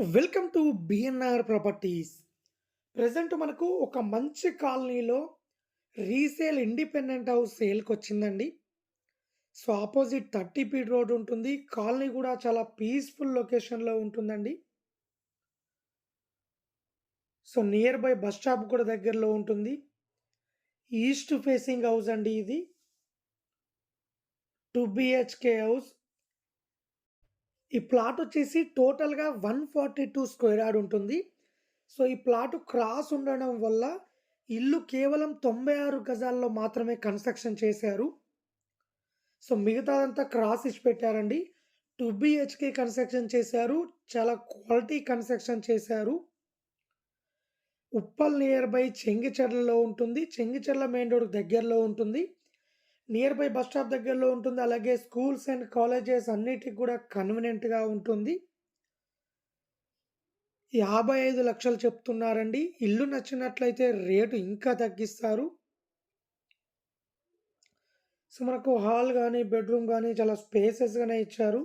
Welcome to BNR properties present మనకు ఒక మంచి కాలనీలో రీసేల్ ఇండిపెండెంట్ హౌస్ సేల్కి వచ్చిందండి. So opposite thirty feet road ఉంటుంది. కాలనీ కూడా చాలా పీస్ఫుల్ లొకేషన్లో ఉంటుందండి. So near by bus stop కూడా దగ్గరలో ఉంటుంది. ఈస్ట్ ఫేసింగ్ హౌస్ అండి ఇది. Two BHK house. ఈ ప్లాట్ వచ్చేసి టోటల్గా one forty two square yard ఉంటుంది. సో ఈ ప్లాట్ క్రాస్ ఉండడం వల్ల ఇల్లు కేవలం తొంభై ఆరు గజాల్లో మాత్రమే కన్స్ట్రక్షన్ చేశారు. సో మిగతాదంతా క్రాస్ ఇచ్చి పెట్టారండి. టూ బిహెచ్కే కన్స్ట్రక్షన్ చేశారు. చాలా క్వాలిటీ కన్స్ట్రక్షన్ చేశారు. ఉప్పల్ నియర్ బై చెంగిచెర్లలో ఉంటుంది. చెంగిచెర్ల మెయిన్ రోడ్ దగ్గరలో ఉంటుంది. నియర్ బై బస్ స్టాప్ దగ్గరలో ఉంటుంది. అలాగే స్కూల్స్ అండ్ కాలేజెస్ అన్నిటికి కూడా కన్వీనియంట్గా ఉంటుంది. యాభై ఐదు లక్షలు చెప్తున్నారండి. ఇల్లు నచ్చినట్లయితే రేటు ఇంకా తగ్గిస్తారు. సో మనకు హాల్ కానీ బెడ్రూమ్ కానీ చాలా స్పేసెస్గానే ఇచ్చారు.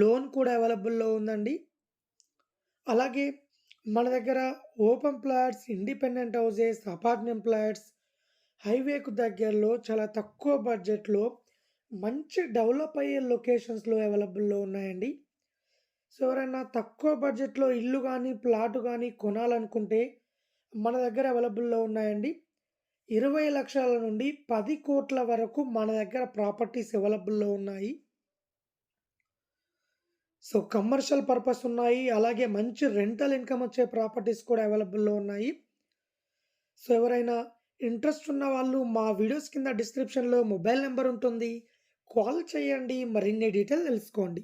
లోన్ కూడా అవైలబుల్లో ఉందండి. అలాగే మన దగ్గర open plots independent houses apartment plots హైవేకు దగ్గరలో చాలా తక్కువ బడ్జెట్లో మంచి డెవలప్ అయ్యే లొకేషన్స్లో అవైలబుల్లో ఉన్నాయండి. సో ఎవరైనా తక్కువ బడ్జెట్లో ఇల్లు కానీ ప్లాట్ కానీ కొనాలనుకుంటే మన దగ్గర అవైలబుల్లో ఉన్నాయండి. ఇరవై లక్షల నుండి పది కోట్ల వరకు మన దగ్గర ప్రాపర్టీస్ అవైలబుల్లో ఉన్నాయి. సో కమర్షియల్ పర్పస్ ఉన్నాయి. అలాగే మంచి రెంటల్ ఇన్కమ్ వచ్చే ప్రాపర్టీస్ కూడా అవైలబుల్లో ఉన్నాయి. సో ఎవరైనా ఇంట్రెస్ట్ ఉన్న వాళ్ళు మా వీడియోస్ కింద డిస్క్రిప్షన్లో మొబైల్ నెంబర్ ఉంటుంది. కాల్ చేయండి. మరిన్ని డీటెయిల్ తెలుసుకోండి.